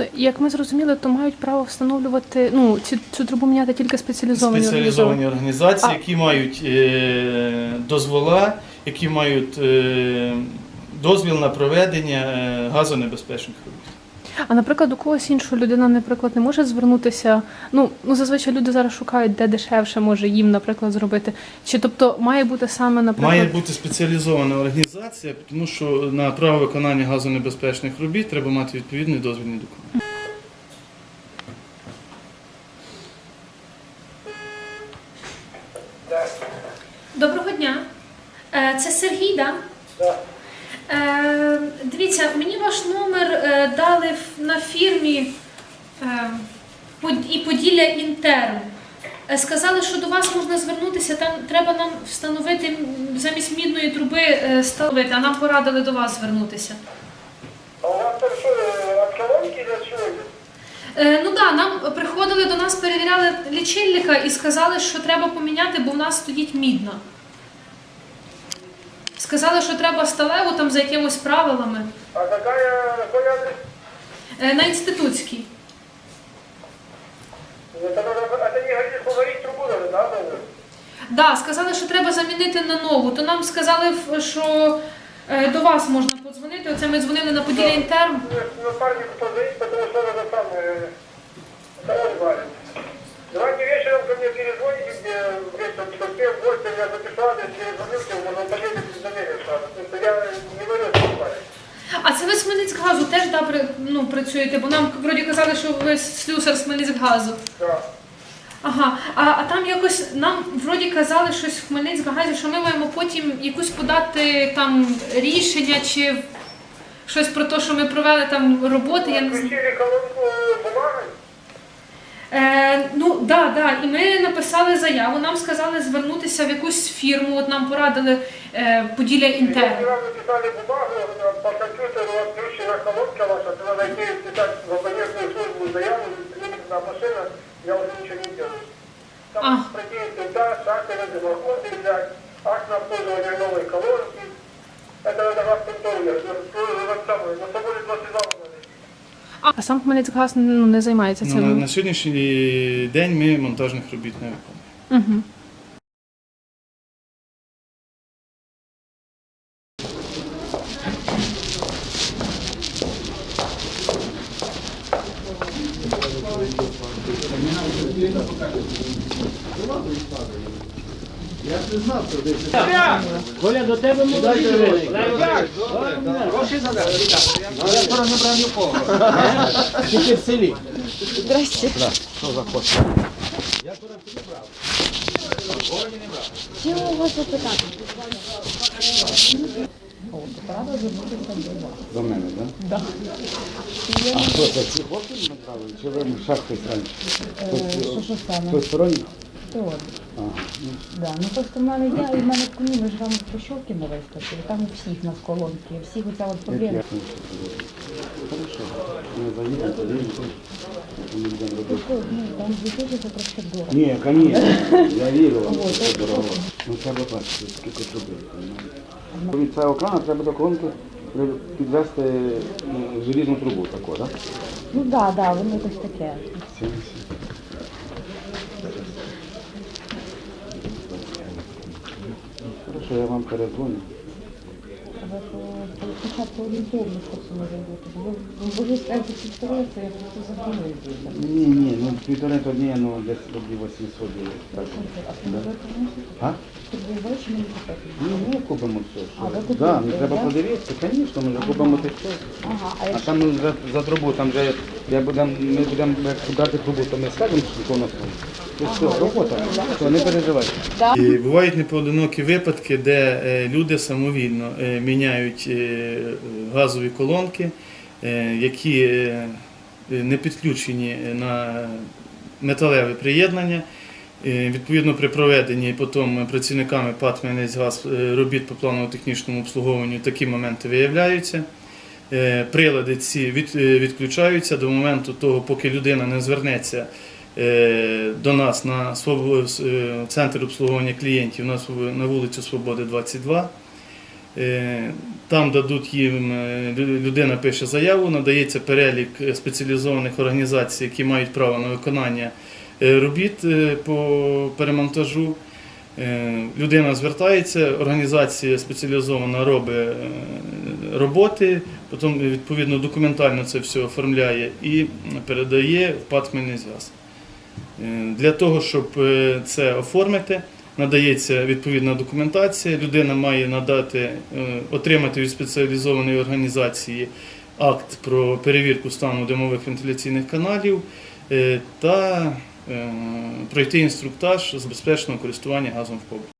Тобто, як ми зрозуміли, то мають право встановлювати ну цю, цю трубу міняти тільки спеціалізовані спеціалізовані організації, А- які мають е, дозвола, які мають е, дозвіл на проведення е, газонебезпечних робіт. А наприклад, у когось іншого людина, наприклад, не може звернутися. Ну ну зазвичай люди зараз шукають, де дешевше може їм, наприклад, зробити. Чи тобто має бути саме, наприклад, Має бути спеціалізована організація, тому що на право виконання газонебезпечних робіт треба мати відповідний дозвільний документ. Доброго дня. Е, Це Сергій, да? Е, Дивіться, мені ваш номер е, дали на фірмі е, і Поділля Інтерм. Е, Сказали, що до вас можна звернутися, там треба нам встановити замість мідної труби е, ставити, а нам порадили до вас звернутися. А у вас там чего идет? Е, ну так, да, нам приходили до нас, перевіряли лічильника і сказали, що треба поміняти, бо в нас стоїть мідна. Сказали, що треба сталеву там за якимось правилами. А какой адрес? Е, на інститутській. Это, надо, это не говорит, поварить трубу надо, да? надо? Да, сказали, що треба замінити на нову. То нам сказали, ф- що е, до вас можна подзвонити. Оце ми дзвонили на Поділля Інтерм. Мне Напарнику позвонить, потому что надо там, э, салон валит. Давайте вечером ко мне перезвоните, где вечером часов в 8 я запишу адрес, перезвоню к нему, он поедет и замерит сразу. Потому что я не варю валит. А це ви з Хмельницькгазу теж да, при- ну, працюєте, бо нам вроді казали, що ви слюсар з Хмельницькгазу. Да. Ага, а, а там якось нам вроді казали щось в Хмельницькгазі, що ми маємо потім якусь подати там рішення чи щось про те, що ми провели там роботи. Я не знаю. Включили колонку бумагой. Е, ну да, да. І ми написали заяву. Нам сказали звернутися в якусь фірму. От нам порадили е, Поділля Інтерн. вам написали бумагу, по у вас на машина, я уже ничего не делаю. Там А. пройти туда, шахтеры, дымоходы взять, акт на обслуживание новой колонки. Это надо вас контролировать. Вот самое, на собой два сезона надо. А сам Хмельницькгаз ну, не займається Ну, на, цим. на сьогоднішній день ми монтажних робіт не виконуємо. Угу. Коля, до тебе молодий. Гроші задати. Я скоро не брав нікого. Тільки в селі. Здрасте. Чого вас запитати? До мене, так? Да? А хто це? Ці хлопці направили? Чи ви хтось раніше? Що, що саме? Хтось сторонній? Теорія. Ага. Да. Ну просто в мене я і в мене в куні, ми ж вам Хрущовки не вистачили, там у всіх нас колонки, у всіх оця от проблема. Хорошо. Ми заїдемо, подивимося. Ми будемо робити. Ну, там 2000 це трошки дорого. Ні, звісно. Я вірю вам, що це дорого. Ну треба бачити, скільки зробити. Від цього крана треба до колонки підвести залізну желізну трубу таку, так? Ну так, да, да, воно якось таке. Хорошо, я вам перезвоню. Але то спочатку орієнтовно, що це може бути. Бо ви скажете півтори, це я просто буде. Ні, ні, ну півтори то ні, ну десь тоді 800 є. Так. А виконуєш? А? Ти не чи мені купити? Ну, ми купимо все. А, ви Що? купите, Да, ну, треба да? подивитися, звісно, ми вже купимо те все. Ага, а А якщо там за, за трубу, там вже я будем, ми будемо брати трубу, то ми скажемо, що воно все, робота, все, не переживайте. І бувають непоодинокі випадки, де е, люди самовільно е, міняють е, газові колонки, які не підключені на металеве приєднання. Відповідно, при проведенні потім працівниками ПАТ е, робіт по планово-технічному обслуговуванню такі моменти виявляються. Е, Прилади ці е, відключаються до моменту того, поки людина не звернеться е, до нас на центр обслуговування клієнтів на, вулицю Свободи 22. Е, Там дадуть їм, людина пише заяву, надається перелік спеціалізованих організацій, які мають право на виконання робіт по перемонтажу. Людина звертається, організація спеціалізована робить роботи, потім відповідно документально це все оформляє і передає в ПАТ «Хмельнизв'яз». Е, Для того, щоб е, це оформити, надається відповідна документація. Людина має надати, е, отримати від спеціалізованої організації акт про перевірку стану димових вентиляційних каналів та пройти інструктаж з безпечного користування газом в побуті.